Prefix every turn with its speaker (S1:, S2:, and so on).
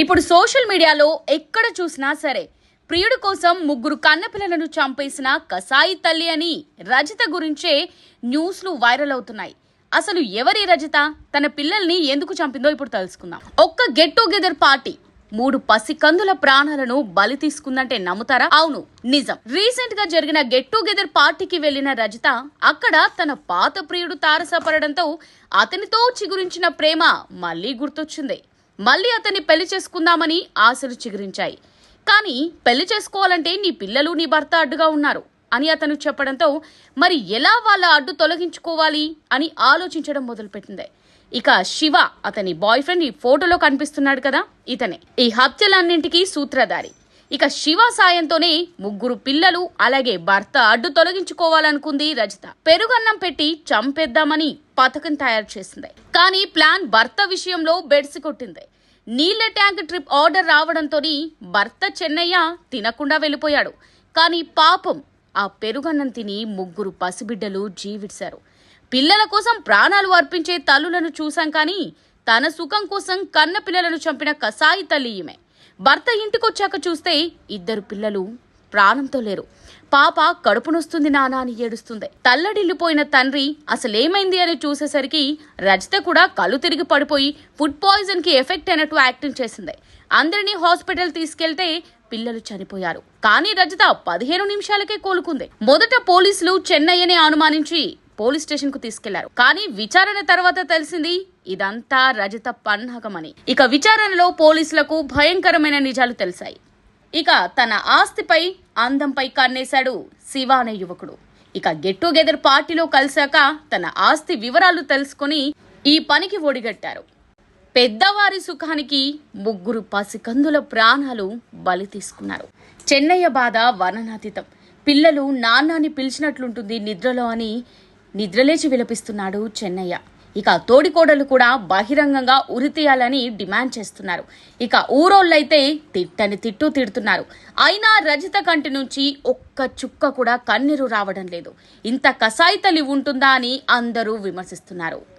S1: ఇప్పుడు సోషల్ మీడియాలో ఎక్కడ చూసినా సరే ప్రియుడు కోసం ముగ్గురు కన్నపిల్లలను చంపేసిన కసాయి తల్లి అని రజిత గురించే న్యూస్లు వైరల్ అవుతున్నాయి. అసలు ఎవరి రజిత? తన పిల్లల్ని ఎందుకు చంపిందో ఇప్పుడు తెలుసుకుందాం. ఒక్క గెట్ టుగెదర్ పార్టీ మూడు పసికందుల ప్రాణాలను బలి తీసుకుందంటే నమ్ముతారా? అవును నిజం. రీసెంట్గా జరిగిన గెట్ టుగెదర్ పార్టీకి వెళ్ళిన రజిత అక్కడ తన పాత ప్రియుడు తారసపడడంతో అతనితో చిగురించిన ప్రేమ మళ్ళీ గుర్తొచ్చింది. మళ్ళీ అతన్ని పెళ్ళి చేసుకుందామని ఆశలు చిగురించాయి. కానీ పెళ్ళి చేసుకోవాలంటే నీ పిల్లలు నీ భర్త అడ్డుగా ఉన్నారు అని అతను చెప్పడంతో మరి ఎలా వాళ్ళ అడ్డు తొలగించుకోవాలి అని ఆలోచించడం మొదలుపెట్టింది. ఇక శివ అతని బాయ్ ఫ్రెండ్ ఈ ఫోటోలో కనిపిస్తున్నాడు కదా ఇతనే. ఈ హత్యలన్నింటికీ సూత్రధారి. ఇక శివ సాయంతోనే ముగ్గురు పిల్లలు అలాగే భర్త అడ్డు తొలగించుకోవాలనుకుంది రజిత. పెరుగన్నం పెట్టి చంపేద్దామని పథకం తయారు చేసింది. కానీ ప్లాన్ భర్త విషయంలో బెడ్సి కొట్టింది. నీళ్ళ ట్యాంక్ ట్రిప్ ఆర్డర్ రావడంతోని భర్త చెన్నయ్య తినకుండా వెళ్ళిపోయాడు. కానీ పాపం ఆ పెరుగన్నం తిని ముగ్గురు పసిబిడ్డలు జీవిడ్చారు పిల్లల కోసం ప్రాణాలు అర్పించే తల్లులను చూశాం కానీ తన సుఖం కోసం కన్న పిల్లలను చంపిన కసాయి తల్లి ఈమె. భర్త ఇంటికొచ్చాక చూస్తే ఇద్దరు పిల్లలు ప్రాణంతో లేరు. పాప కడుపునొస్తుంది నానా అని ఏడుస్తుంది. తల్లడిల్లిపోయిన తండ్రి అసలేమైంది అని చూసేసరికి రజిత కూడా కళ్ళు తిరిగి పడిపోయి ఫుడ్ పాయిజన్కి ఎఫెక్ట్ అయినట్టు యాక్టింగ్ చేసింది. అందరినీ హాస్పిటల్ తీసుకెళ్తే పిల్లలు చనిపోయారు. కానీ రజిత పదిహేను నిమిషాలకే కోలుకుంది. మొదట పోలీసులు చెన్నయ్యని అనుమానించి పోలీస్ స్టేషన్కు తీసుకెళ్ళారు. కానీ విచారణ తర్వాత తెలిసింది ఇదంతా రజిత పన్నాగమని. ఇక విచారణలో పోలీసులకు భయంకరమైన నిజాలు తెలిసాయి. ఇక తన ఆస్తిపై అందంపై కన్నేశాడు శివ అనే యువకుడు. ఇక గెట్ టుగెదర్ పార్టీలో కలిశాక తన ఆస్తి వివరాలు తెలుసుకుని ఈ పనికి ఒడిగట్టారు. పెద్దవారి సుఖానికి ముగ్గురు పసికందుల ప్రాణాలు బలి తీసుకున్నారు. చెన్నయ్య బాధ వర్ణనాతీతం. పిల్లలు నాన్నాని పిలిచినట్లుంటుంది నిద్రలో అని నిద్రలేచి విలపిస్తున్నాడు చెన్నయ్య. ఇక తోడికోడలు కూడా బహిరంగంగా ఉరితీయాలని డిమాండ్ చేస్తున్నారు. ఇక ఊరోళ్ళైతే తిట్టని తిట్టు తిడుతున్నారు. అయినా రజిత కంటి నుంచి ఒక్క చుక్క కూడా కన్నీరు రావడం లేదు. ఇంత కసాయితలి ఉంటుందా అని అందరూ విమర్శిస్తున్నారు.